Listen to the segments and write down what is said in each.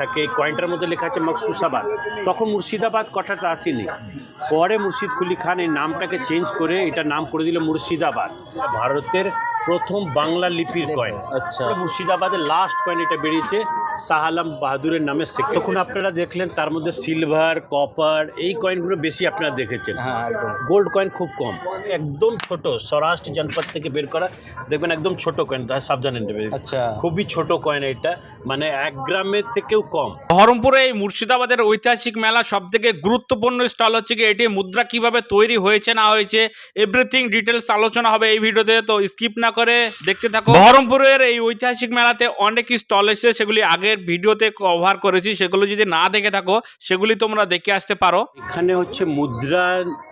থাকে কয়েনটার মধ্যে লেখা আছে মকসুসাবাদ তখন মুর্শিদাবাদ কথাটা আসেনি। পরে মুর্শিদ কুলি খান এই নামটাকে চেঞ্জ করে এটা নাম করে দিল মুর্শিদাবাদ। ভারতের প্রথম বাংলা লিপির কয়েন আচ্ছা। মুর্শিদাবাদের লাস্ট কয়েন এটা বেরিয়েছে শাহ আলম বাহাদুরের নামে তখন আপনারা দেখলেন তার মধ্যে সিলভার কপার এই কয়েনগুলো বেশি আপনারা দেখেছেন। হ্যাঁ গোল্ড কয়েন খুব কম। একদম ছোট স্বরাষ্ট্র জনপদ থেকে বের করা। দেখবেন একদম ছোট কয়েন সাবধানে নেবে। আচ্ছা। খুবই ছোট কয়েন এটা মানে এক গ্রামের থেকেও কম। বহরমপুরে এই মুর্শিদাবাদের ঐতিহাসিক মেলা সব থেকে গুরুত্বপূর্ণ স্টল হচ্ছে কি এটি। মুদ্রা কীভাবে তৈরি হয়েছে না হয়েছে এভরিথিং ডিটেলস আলোচনা হবে এই ভিডিওতে তো স্কিপ না করে দেখতে থাকো বহরমপুরের এই ঐতিহাসিক মেলাতে অনেক স্টল এসেছে সেগুলি আগের ভিডিওতে কভার করেছি, সেগুলো যদি না দেখে থাকো, সেগুলি তোমরা দেখে আসতে পারো। এখানে হচ্ছে মুদ্রা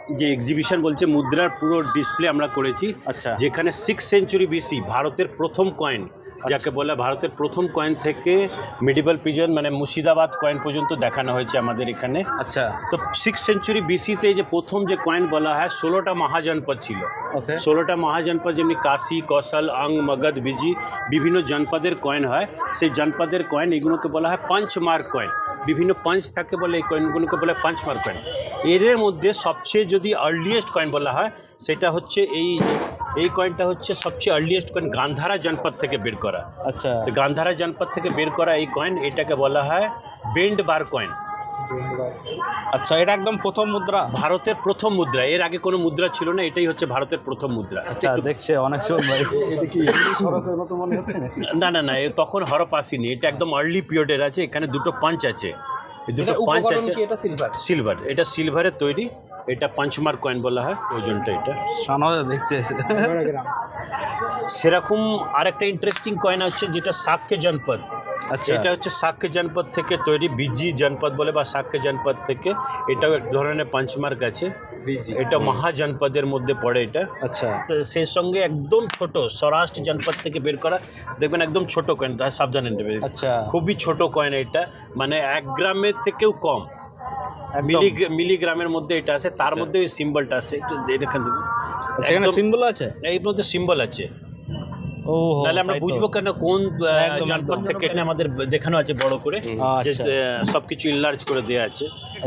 যে এক্সিবিশন বলছে মুদ্রার পুরো ডিসপ্লে আমরা করেছি। আচ্ছা। যেখানে সিক্স সেঞ্চুরি বিসি ভারতের প্রথম কয়েন যাকে বলে ভারতের প্রথম কয়েন থেকে মিডিবাল পিজন মানে মুর্শিদাবাদ কয়েন পর্যন্ত দেখানো হয়েছে আমাদের এখানে। আচ্ছা। তো সিক্স সেঞ্চুরি বিসিতে যে প্রথম যে কয়েন বলা হয় ষোলোটা মহাজনপদ ছিল। ষোলোটা মহাজনপদ যেমনি কাশি কৌশল অং মগধ বিজি বিভিন্ন জনপদের কয়েন হয়। সেই জনপদের কয়েন এগুলোকে বলা হয় পাঞ্চ মার্ক কয়েন বিভিন্ন পাঞ্চ থাকে বলে এই কয়েনগুলোকে বলা হয় পাঞ্চ মার্ক কয়েন এর মধ্যে সবচেয়ে যদি আর্লিয়েস্ট কয়েন বলা হয় সেটা হচ্ছে এই এই কয়েনটা হচ্ছে সবচেয়ে আর্লিয়েস্ট কয়েন গান্ধারা জনপদ থেকে বের করা। আচ্ছা। তো গান্ধারা জনপদ থেকে বের করা এই কয়েন এটাকে বলা হয় বেন্ড বার কয়েন আচ্ছা এটা একদম প্রথম মুদ্রা। ভারতের প্রথম মুদ্রা এর আগে কোনো মুদ্রা ছিল না এটাই হচ্ছে ভারতের প্রথম মুদ্রা। আচ্ছা দেখছে অনেক মনে নাকি? না না না তখন হরপ আসেনি এটা একদম আর্লি পিরিয়ডের আছে এখানে দুটো পাঞ্চ আছে। দুটো পাঞ্চ আছে। এটা সিলভার সিলভার এটা সিলভারের তৈরি। এটা পাঞ্চমার কয়েন বলা হয় ওজনটা এটা। সানো দেখছে সেরকম আরেকটা ইন্টারেস্টিং কয়েন আছে যেটা সাক্য জনপদ। আচ্ছা। এটা হচ্ছে সাক্য জনপদ থেকে তৈরি বিজি জনপদ বলে বা সাক্য জনপদ থেকে। এটাও এক ধরনের পাঞ্চমার্ক আছে। এটা মহাজনপদের মধ্যে পড়ে এটা। আচ্ছা। তো সেই সঙ্গে একদম ছোট স্বরাষ্ট্র জনপদ থেকে বের করা দেখবেন একদম ছোট কয়েন সাবধানে নেবে। আচ্ছা। খুবই ছোট কয়েন এটা মানে এক গ্রামের থেকেও কম। মিলি মিলিগ্রামের মধ্যে এটা আছে তার মধ্যে ওই সিম্বলটা আছে একটু এখান থেকে আচ্ছা সিম্বল আছে? এর মধ্যে সিম্বল আছে। তাহলে আমরা বুঝব কেন কোন জনপদ থেকে আমাদের দেখানো আছে বড় করে আচ্ছা। ইনলার্জ করে দেওয়া আছে।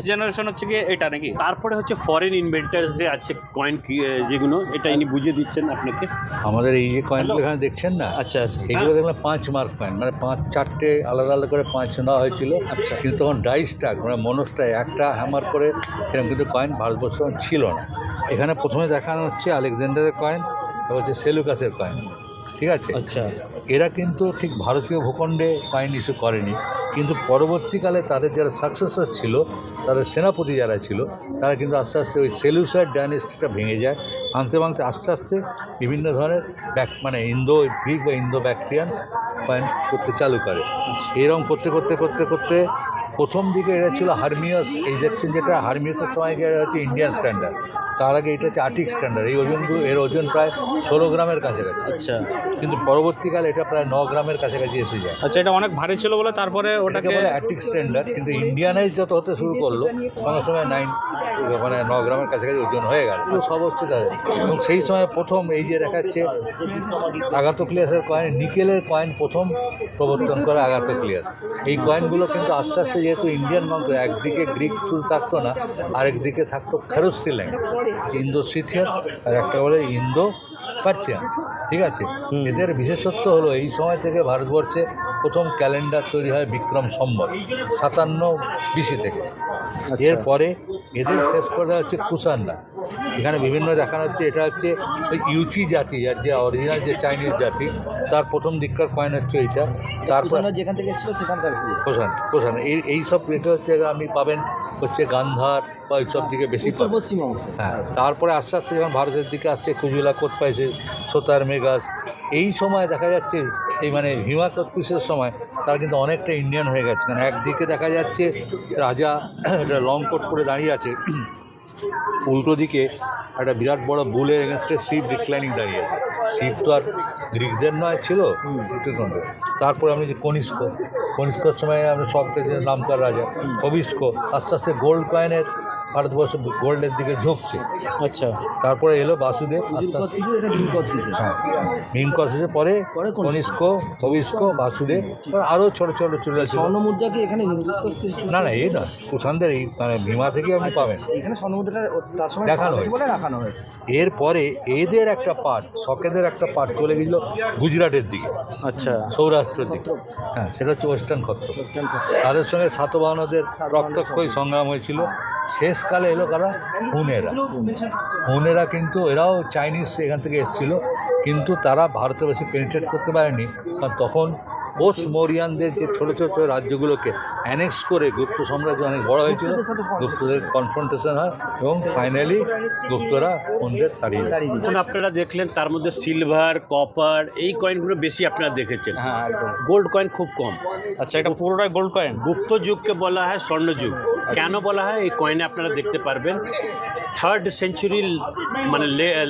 জেনারেশন হচ্ছে কি এটা নাকি? তারপরে হচ্ছে ফরেন ইনভেন্টার্স যে আছে কয়েন যেগুলো এটা ইনি বুঝিয়ে দিচ্ছেন আপনাকে। আমাদের এই যে কয়েনগুলো এখানে দেখছেন না? আচ্ছা আচ্ছা। এগুলো দেখলাম পাঁচ মার্ক কয়েন মানে পাঁচ চারটে আলাদা আলাদা করে পাঁচ নেওয়া হয়েছিল। আচ্ছা। কিন্তু তখন ডাইসটাক মানে মনসটা একটা হ্যামার করে এরকম কিন্তু কয়েন ভারতবর্ষ ছিল না। এখানে প্রথমে দেখানো হচ্ছে আলেকজান্ডারের কয়েন তারপর হচ্ছে সেলুকাসের কয়েন ঠিক আছে? আচ্ছা। এরা কিন্তু ঠিক ভারতীয় ভূখণ্ডে কয়েন ইস্যু করেনি। কিন্তু পরবর্তীকালে তাদের যারা সাকসেসার ছিল তাদের সেনাপতি যারা ছিল তারা কিন্তু আস্তে আস্তে ওই সেলুসার ডাইনেস্টিটা ভেঙে যায়। ভাঙতে ভাঙতে আস্তে আস্তে বিভিন্ন ধরনের ব্যাক মানে ইন্দো গ্রিক বা ইন্দো ব্যাকট্রিয়ান কয়েন করতে চালু করে। এরকম করতে করতে করতে করতে প্রথম দিকে এটা ছিল হারমিয়াস এই দেখছেন যেটা হারমিয়াসের সময় গিয়ে হচ্ছে ইন্ডিয়ান স্ট্যান্ডার্ড তার আগে এটা হচ্ছে আর্টিক স্ট্যান্ডার্ড এই ওজনগুলো এর ওজন প্রায় ষোলো গ্রামের কাছাকাছি। আচ্ছা। কিন্তু পরবর্তীকালে এটা প্রায় ন গ্রামের কাছাকাছি এসে যায়। আচ্ছা এটা অনেক ভারী ছিল বলে তারপরে ওটাকে বলে অ্যাটিক স্ট্যান্ডার্ড কিন্তু ইন্ডিয়ানাইজ যত হতে শুরু করল সঙ্গে সঙ্গে নাইন মানে ন গ্রামের কাছাকাছি ওজন হয়ে গেল। পুরো সব হচ্ছে তাদের। এবং সেই সময় প্রথম এই যে দেখাচ্ছে আগাতোক্লিয়াসের কয়েন নিকেলের কয়েন প্রথম প্রবর্তন করে আগাতোক্লিয়াস এই কয়েনগুলো কিন্তু আস্তে আস্তে যেহেতু ইন্ডিয়ান মাংস একদিকে গ্রিক চুল থাকতো না আরেকদিকে থাকতো খেরোস্তি লাইন ইন্দো সিথিয়ান আর একটা বলে ইন্দো পার্সিয়ান ঠিক আছে? এদের বিশেষত্ব হলো এই সময় থেকে ভারতবর্ষে প্রথম ক্যালেন্ডার তৈরি হয় বিক্রম সম্বত সাতান্ন বিসি থেকে। এরপরে এদের শেষ করে হচ্ছে কুষাণরা। এখানে বিভিন্ন দেখানো হচ্ছে এটা হচ্ছে ওই ইউচি জাতি আর যে অরিজিনাল যে চাইনিজ জাতি তার প্রথম দিককার কয়েন হচ্ছে এইটা। তারপর যেখান থেকে এসেছিল সেখানকার কোষাণ কোষাণ এই এই সব রেখে হচ্ছে আপনি পাবেন হচ্ছে গান্ধার বা ওই সব দিকে বেশি পশ্চিম হ্যাঁ তারপরে আস্তে আস্তে যখন ভারতের দিকে আসছে কুজুলা কোট পাইছে সোতার মেগাস এই সময় দেখা যাচ্ছে এই মানে হিমা কোটপিসের সময় তার কিন্তু অনেকটা ইন্ডিয়ান হয়ে গেছে। কারণ একদিকে দেখা যাচ্ছে রাজা একটা লং কোট পরে দাঁড়িয়ে আছে উল্টো দিকে একটা বিরাট বড় বুলের এগেনস্টে শিব রিক্লাইনিং দাঁড়িয়ে আছে। শিব তো আর গ্রিকদের নয়, ছিল তারপরে আপনি যে কনিষ্ক, কনিষ্কর সময় আপনি সবকে নামকার রাজা কবিষ্ক আস্তে আস্তে গোল্ড কয়েনের ভারতবর্ষ গোল্ডের দিকে ঝুঁকছে। আচ্ছা। তারপরে এলো বাসুদেব। পিসেস। হ্যাঁ। ভীমকথের পরে পরে কনিষ্ক। কবিষ্ক বাসুদেব আরও ছোট ছোট চলে ছিল স্বর্ণ মুদ্রা কি এখানে না না এই না। কুষাণদের এই মানে ভীমা থেকে আপনি পাবেন। এখানে তার সময় দেখানো হয়েছে। রাখানো হয়েছে? এরপরে এদের একটা পার্ট শকেদের একটা পার্ট চলে গেছিল গুজরাটের দিকে। আচ্ছা। সৌরাষ্ট্রের দিকে। হ্যাঁ সেটা হচ্ছে ওয়েস্টার্ন ক্ষত্র তাদের সঙ্গে সাতবাহনদের রক্তক্ষয়ী সংগ্রাম হয়েছিল। শেষকালে এলো কারা? হুনেরা। হুনেরা কিন্তু এরাও চাইনিজ এখান থেকে এসেছিল, কিন্তু তারা ভারতে বেশি পেনিট্রেট করতে পারেনি, কারণ তখন পোস্ট মৌরিয়ানদের যে ছোটো ছোটো রাজ্যগুলোকে অ্যানেক্স করে গুপ্ত সাম্রাজ্য অনেক বড় হয়েছিল গুপ্তদের কনফ্রন্টেশন হয় এবং ফাইনালি গুপ্তরা হুনদের তাড়িয়ে। এখন আপনারা দেখলেন তার মধ্যে সিলভার কপার এই কয়েনগুলো বেশি আপনারা দেখেছেন। হ্যাঁ গোল্ড কয়েন খুব কম। আচ্ছা এটা পুরোটাই গোল্ড কয়েন গুপ্ত যুগকে বলা হয় স্বর্ণযুগ। কেন বলা হয়? এই কয়েনে আপনারা দেখতে পারবেন। থার্ড সেঞ্চুরি মানে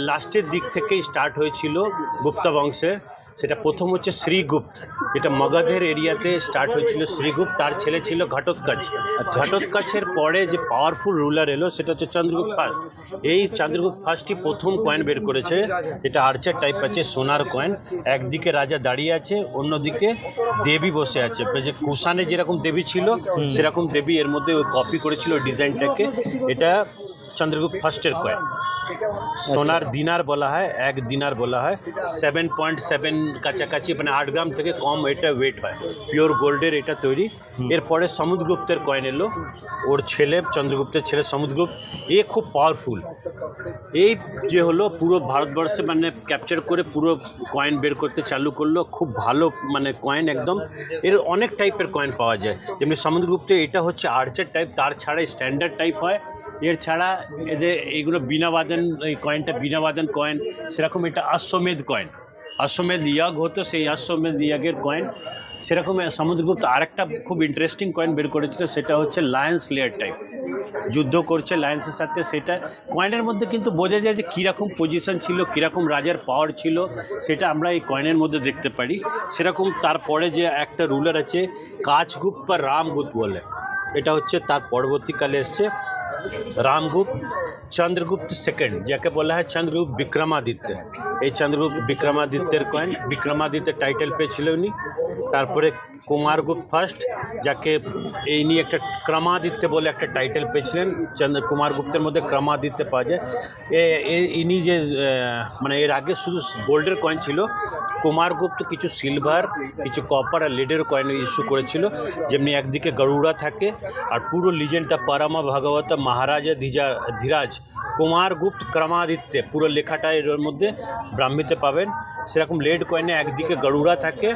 লাস্টের দিক থেকেই স্টার্ট হয়েছিল গুপ্তা বংশের সেটা প্রথম হচ্ছে শ্রীগুপ্ত। এটা মগধের এরিয়াতে স্টার্ট হয়েছিল শ্রীগুপ্ত। তার ছেলে ছিল ঘটোৎকচ। ঘটোৎকচের পরে যে পাওয়ারফুল রুলার এলো সেটা হচ্ছে চন্দ্রগুপ্ত ফার্স্ট। এই চন্দ্রগুপ্ত ফার্স্টই প্রথম কয়েন বের করেছে। এটা আর্চার টাইপ আছে সোনার কয়েন একদিকে রাজা দাঁড়িয়ে আছে অন্যদিকে দেবী বসে আছে। যে কুষাণে যেরকম দেবী ছিল সেরকম দেবী এর মধ্যে কপি করেছিল ডিজাইনটাকে এটা চন্দ্রগুপ্ত ফার্স্টের কয়েন সোনার দিনার বলা হয় এক দিনার বলা হয় সেভেন পয়েন্ট সেভেন কাছাকাছি মানে আট গ্রাম থেকে কম এটা ওয়েট হয় পিওর গোল্ডের এটা তৈরি এরপরে সমুদ্রগুপ্তের কয়েন এলো ওর ছেলে চন্দ্রগুপ্তের ছেলে সমুদ্রগুপ্ত এ খুব পাওয়ারফুল এই যে হলো পুরো ভারতবর্ষে মানে ক্যাপচার করে পুরো কয়েন বের করতে চালু করল খুব ভালো মানে কয়েন একদম এর অনেক টাইপের কয়েন পাওয়া যায় যেমনি সমুদ্রগুপ্তে এটা হচ্ছে আর্চার টাইপ তার ছাড়া স্ট্যান্ডার্ড টাইপ হয় এর ছাড়া এদের এইগুলো বিনাবাদন এই কয়েনটা বিনাবাদন কয়েন সেরকম এটা আশ্বমেধ কয়েন আশ্বমেধ ইয়াগ হতো, সেই আশ্বমেধ ইয়াগের কয়েন সেরকম সমুদ্রগুপ্ত আরেকটা খুব ইন্টারেস্টিং কয়েন বের করেছিল, সেটা হচ্ছে লায়ন্স লেয়ার টাইপ যুদ্ধ করছে লায়ন্সের সাথে, সেটা কয়েনের মধ্যে কিন্তু বোঝা যায় যে কীরকম পজিশন ছিল, কীরকম রাজার পাওয়ার ছিল, সেটা আমরা এই কয়েনের মধ্যে দেখতে পারি। সেরকম তারপরে যে একটা রুলার আছে কাচগুপ্ত বা রামগুপ্ত বলে। এটা হচ্ছে তার পরবর্তীকালে এসছে। রামগুপ্ত চন্দ্রগুপ্ত সেকেন্ড যাকে বলা হয় চন্দ্রগুপ্ত বিক্রমাদিত্য এই চন্দ্রগুপ্ত বিক্রমাদিত্যের কয়েন বিক্রমাদিত্যের টাইটেল পেয়েছিল উনি। তারপরে কুমারগুপ্ত ফার্স্ট যাকে এই নিয়ে একটা ক্রমাদিত্য বলে একটা টাইটেল পেয়েছিলেন। চন্দ্র, কুমারগুপ্তের মধ্যে ক্রমাদিত্য পাওয়া যায়। ইনি যে মানে এর আগে শুধু গোল্ডের কয়েন ছিল। কুমারগুপ্ত কিছু সিলভার কিছু কপার আর লিডের কয়েন ইস্যু করেছিল। যেমনি একদিকে গরুড়া থাকে, আর পুরো লিজেন্ডটা পরমা ভাগবত মহারাজা ধীজা, ধীরাজ কুমারগুপ্ত ক্রমাদিত্য পুরো লেখাটা এর মধ্যে ব্রাহ্মীতে পাবেন। সেরকম লেড কয়েনে একদিকে গরুড়া থাকে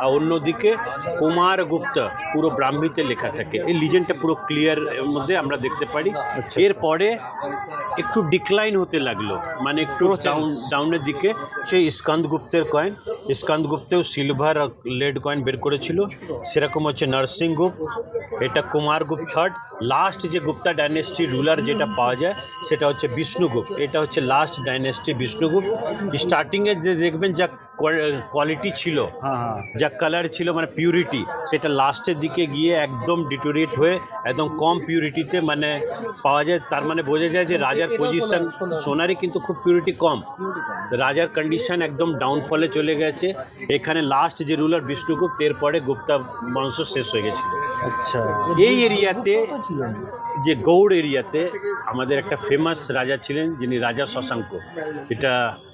আর অন্যদিকে কুমারগুপ্ত পুরো ব্রাহ্মীতে লেখা থাকে। এই লিজেন্ডটা পুরো ক্লিয়ার এর মধ্যে আমরা দেখতে পারি। এরপরে একটু ডিক্লাইন হতে লাগল মানে একটু ডাউন ডাউনের দিকে। সেই স্কন্দগুপ্তের কয়েন স্কন্দগুপ্তেও সিলভার লেড কয়েন বের করেছিল। সেরকম হচ্ছে নরসিংহগুপ্ত এটা কুমারগুপ্ত থার্ড লাস্ট যে গুপ্তা ডাইনেস্টি রুলার যেটা পাওয়া যায় সেটা হচ্ছে বিষ্ণুগুপ্ত এটা হচ্ছে লাস্ট ডাইনেস্টি বিষ্ণুগুপ্ত। স্টার্টিংয়ে যে দেখবেন যা কোয়ালিটি ছিল হ্যাঁ হ্যাঁ। যা কালার ছিল মানে পিউরিটি সেটা লাস্টের দিকে গিয়ে একদম ডিটোরিয়েট হয়ে একদম কম পিউরিটিতে মানে পাওয়া যায়। তার মানে বোঝা যায় যে রাজার পজিশন সোনারই কিন্তু খুব পিউরিটি কম। রাজার কন্ডিশন একদম ডাউনফলে চলে গেছে। এখানে লাস্ট যে রুলার বিষ্ণুগুপ্ত এরপরে গুপ্তা বংশ শেষ হয়ে গেছিল। আচ্ছা। এই এরিয়াতে যে গৌড় এরিয়াতে আমাদের একটা ফেমাস রাজা ছিলেন যিনি রাজা শশাঙ্ক। এটা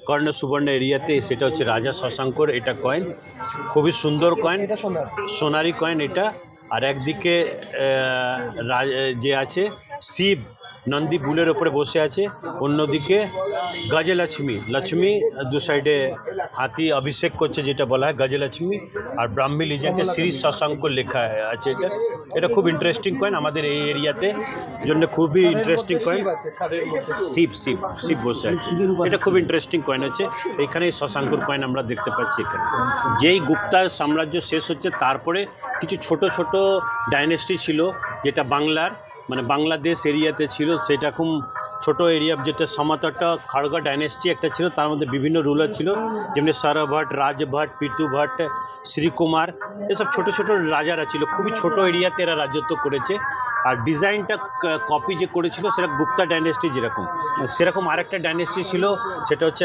কর্ণ সুবর্ণ এরিয়াতে সেটা হচ্ছে রাজা শশাঙ্কর এটা কয়েন খুবই সুন্দর কয়েন এটা সোনার। কয়েন এটা। আর একদিকে যে আছে শিব। নন্দী বুলের ওপরে বসে আছে। অন্যদিকে গজলক্ষ্মী। লক্ষ্মী দু সাইডে হাতি অভিষেক করছে যেটা বলা হয় গজলক্ষ্মী আর ব্রাহ্মী লিজেন্ডে শ্রী শশাঙ্ক লেখা আছে এটা। এটা খুব ইন্টারেস্টিং কয়েন আমাদের এই এরিয়াতে জন্য খুবই ইন্টারেস্টিং কয়েন শিব শিব শিব বসে আছে। এটা খুব ইন্টারেস্টিং কয়েন আছে এখানে শশাঙ্কুর কয়েন আমরা দেখতে পাচ্ছি এখানে। যেই গুপ্তা সাম্রাজ্য শেষ হচ্ছে তারপরে কিছু ছোট ছোট ডাইনেস্টি ছিল যেটা বাংলার। মানে বাংলাদেশ এরিয়াতে ছিল সেটা খুব ছোট এরিয়া যেটা সমাতটা খাড়গা ডাইনেস্টি একটা ছিল তার মধ্যে বিভিন্ন রুলার ছিল যেমনি সরভট রাজভট পিটু ভট্ট শ্রীকুমার এসব ছোট ছোট রাজারা ছিল। খুবই ছোট এরিয়াতে এরা রাজত্ব করেছে। আর ডিজাইনটা কপি যে করেছিল সেটা গুপ্তা ডাইনেস্টি যেরকম। সেরকম আরেকটা ডাইনেস্টি ছিল সেটা হচ্ছে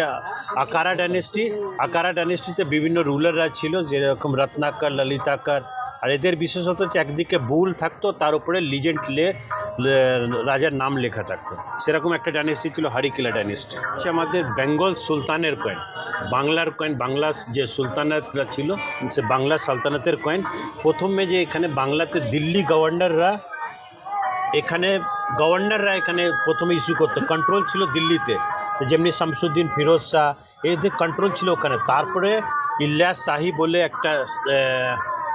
আকারা ডাইনেস্টি আকারা ডাইনেস্টিতে বিভিন্ন রুলাররা ছিল যেরকম রত্নাকর ললিতাকর আর এদের বিশেষত হচ্ছে একদিকে বুল থাকতো, তার উপরে লিজেন্ড লে রাজার নাম লেখা থাকতো। সেরকম একটা ডাইনেস্টি ছিল হারিকিলা ডাইনেস্টি হচ্ছে আমাদের বেঙ্গল সুলতানের কয়েন বাংলার কয়েন বাংলা যে সুলতানাতরা ছিল, সে বাংলা সালতানাতের কয়েন প্রথমে যে এখানে বাংলাতে দিল্লি গভর্নররা, এখানে গভর্নররা এখানে প্রথমে ইস্যু করতো। কন্ট্রোল ছিল দিল্লিতে। যেমনি শামসুদ্দিন ফিরোজ শাহ, এদের কন্ট্রোল ছিল ওখানে। তারপরে ইলিয়াস শাহী বলে একটা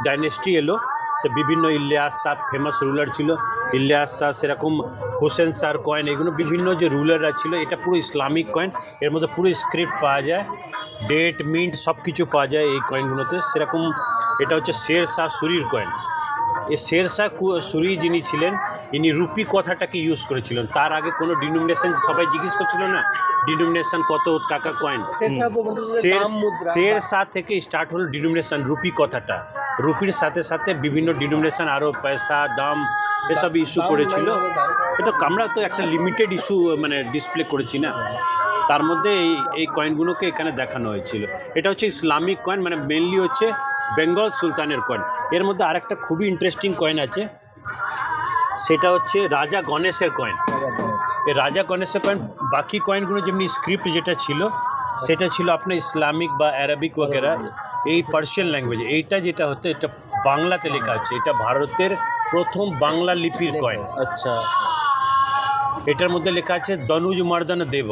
ডাইনেস্টি এলো, সে বিভিন্ন ইলিয়াস শাহ ফেমাস রুলার ছিল। ইলিয়াস শাহ সেরকম হোসেন শাহর কয়েন এগুলো বিভিন্ন যে রুলাররা ছিল, এটা পুরো ইসলামিক কয়েন এর মধ্যে পুরো স্ক্রিপ্ট পাওয়া যায়। ডেট মিন্ট সব কিছু পাওয়া যায় এই কয়েনগুলোতে সেরকম এটা হচ্ছে শের শাহ সুরির কয়েন এই শের শাহ কু- সুরি যিনি ছিলেন ইনি রুপি কথাটাকে ইউজ করেছিলেন। তার আগে কোনো ডিনোমিনেশন সবাই জিজ্ঞেস করছিল না? ডিনোমিনেশন কত টাকা কয়েন শের শের শাহ থেকে স্টার্ট হলো ডিনোমিনেশন রুপি কথাটা। রুপির সাথে সাথে বিভিন্ন ডিনোমিনেশন আরও পয়সা দাম এসব ইস্যু করেছিল। এটা আমরা তো একটা লিমিটেড ইস্যু মানে ডিসপ্লে করেছি না? তার মধ্যে এই এই কয়েনগুলোকে এখানে দেখানো হয়েছিল। এটা হচ্ছে ইসলামিক কয়েন মানে মেনলি হচ্ছে বেঙ্গল সুলতানের কয়েন এর মধ্যে আরেকটা খুবই ইন্টারেস্টিং কয়েন আছে সেটা হচ্ছে রাজা গণেশের কয়েন এই রাজা গণেশের কয়েন বাকি কয়েনগুলো যেমনি স্ক্রিপ্ট যেটা ছিল সেটা ছিল আপনার ইসলামিক বা অ্যারাবিক বগেরা। এই পার্সিয়ান ল্যাঙ্গুয়েজ এইটা যেটা হতো এটা বাংলাতে লেখা আছে এটা ভারতের প্রথম বাংলা লিপির কয়েন আচ্ছা। এটার মধ্যে লেখা আছে দনুজ মর্দন দেব।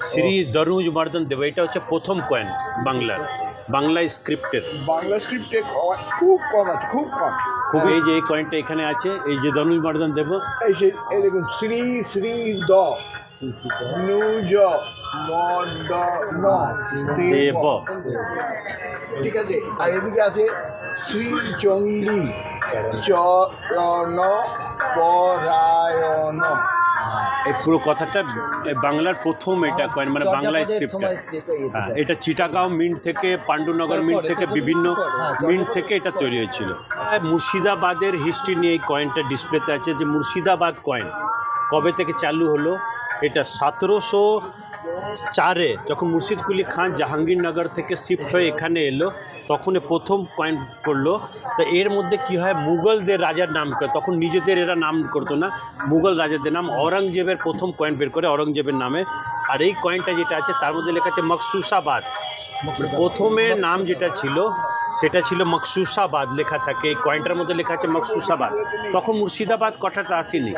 শ্রী দনুজ মর্দন দেব এটা হচ্ছে প্রথম কয়েন বাংলার বাংলা স্ক্রিপ্টের বাংলা স্ক্রিপ্টে খুব কম আছে খুব কম। খুব এই যে এই কয়েনটা এখানে আছে এই যে দনুজ মর্দন দেব। এই যে এই দেখুন শ্রী শ্রী দ। নুজ দেব। ঠিক আছে আর এদিকে আছে শ্রী চণ্ডী চরণ পরায়ণ এই পুরো কথাটা বাংলার প্রথম এটা কয়েন মানে বাংলা স্ক্রিপ্টটা হ্যাঁ এটা চিটাগাঁও মিন্ট থেকে পাণ্ডুনগর মিন্ট থেকে বিভিন্ন মিন্ট থেকে এটা তৈরি হয়েছিল। মুর্শিদাবাদের হিস্ট্রি নিয়ে এই কয়েনটা ডিসপ্লেতে আছে যে মুর্শিদাবাদ কয়েন কবে থেকে চালু হলো? এটা সতেরোশো চারে যখন মুর্শিদ কুলি খান জাহাঙ্গীরনগর থেকে শিফট হয়ে এখানে এলো, তখন প্রথম কয়েন করল। তা এর মধ্যে কি হয়? মুঘলদের রাজার নাম করে তখন নিজেদের এরা নাম করতো না। মুঘল রাজাদের নাম অরঙ্গজেবের প্রথম কয়েন বের করে অরঙ্গজেবের নামে। আর এই কয়েনটা যেটা আছে, তার মধ্যে লেখা আছে মকসুসাবাদ প্রথমে নাম যেটা ছিল সেটা ছিল মকসুসাবাদ লেখা থাকে এই কয়েনটার মধ্যে লেখা আছে মকসুসাবাদ। তখন মুর্শিদাবাদ কথাটা আসেনি।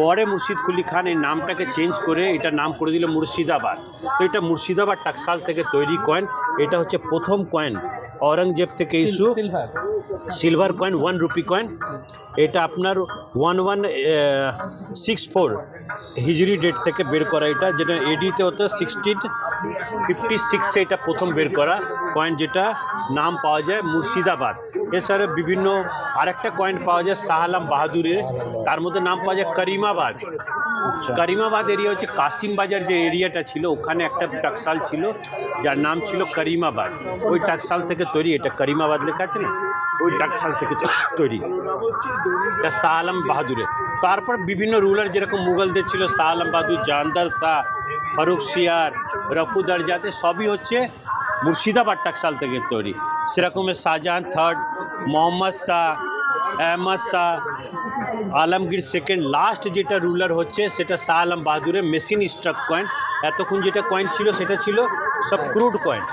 পরে মুর্শিদ কুলি খান এই নামটাকে চেঞ্জ করে এটা নাম করে দিল মুর্শিদাবাদ। তো এটা মুর্শিদাবাদ টাকসাল থেকে তৈরি কয়েন এটা হচ্ছে প্রথম কয়েন। অরঙ্গজেব থেকে issue silver. Coin one rupee coin. এটা আপনার ওয়ান ওয়ান সিক্স ফোর হিজরি ডেট থেকে বের করা এটা যেটা এডিতে হতো সিক্সটিন ফিফটি সিক্সে এটা প্রথম বের করা কয়েন যেটা নাম পাওয়া যায় মুর্শিদাবাদ। এছাড়া বিভিন্ন আরেকটা কয়েন পাওয়া যায় শাহ আলম বাহাদুরের তার মধ্যে নাম পাওয়া যায় করিমাবাদ। করিমাবাদ এরিয়া হচ্ছে কাসিম বাজার যে এরিয়াটা ছিল ওখানে একটা টাকসাল ছিল যার নাম ছিল করিমাবাদ। ওই টাকসাল থেকে তৈরি এটা করিমাবাদ লেখা আছে না? ওই টাকসাল থেকে তৈরি। শাহ আলম বাহাদুরের। তারপর বিভিন্ন রুলার যেরকম মুঘলদের ছিল, শাহ আলম বাহাদুর জাহানদার শাহ, ফারুক শিয়ার রফুদার যাতে সবই হচ্ছে মুর্শিদাবাদ টাকসাল থেকে তৈরি। সেরকম Shahjahan third, Mohammad Shah, Ahmad Shah, Alamgir second. Last যেটা রুলার হচ্ছে, সেটা শাহ আলম বাহাদুরের মেশিন স্ট্রাক কয়েন। এতক্ষণ যেটা কয়েন ছিল, সেটা ছিল সব ক্রুড কয়েন।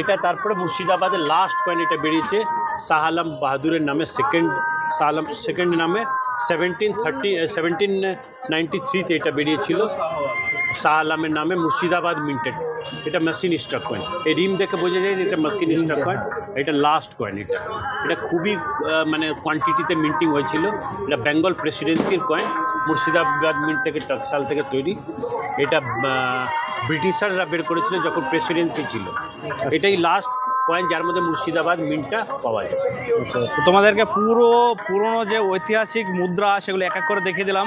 এটা তারপরে মুর্শিদাবাদের লাস্ট কয়েন এটা বেরিয়েছে। শাহ আলম বাহাদুরের নামে সেকেন্ড শাহ আলম সেকেন্ড নামে সেভেন্টিন থার্টি সেভেন্টিন নাইনটি থ্রিতে এটা বেরিয়েছিল। শাহ আলমের নামে মুর্শিদাবাদ মিন্টেড এটা মেশিন স্টক কয়েন এই রিম দেখে বোঝা যায় যে এটা মেশিন স্টক কয়েন এটা লাস্ট কয়েন এটা। এটা খুবই মানে কোয়ান্টিটিতে মিন্টিং হয়েছিল। এটা বেঙ্গল প্রেসিডেন্সির কয়েন মুর্শিদাবাদ মিন্ট থেকে টাকসাল থেকে তৈরি। এটা ব্রিটিশাররা বের করেছিল যখন প্রেসিডেন্সি ছিল। এটাই লাস্ট কয়েন যার মধ্যে মুর্শিদাবাদ মিন্টটা পাওয়া যায়। তোমাদেরকে পুরো পুরনো যে ঐতিহাসিক মুদ্রা, সেগুলো এক এক করে দেখিয়ে দিলাম।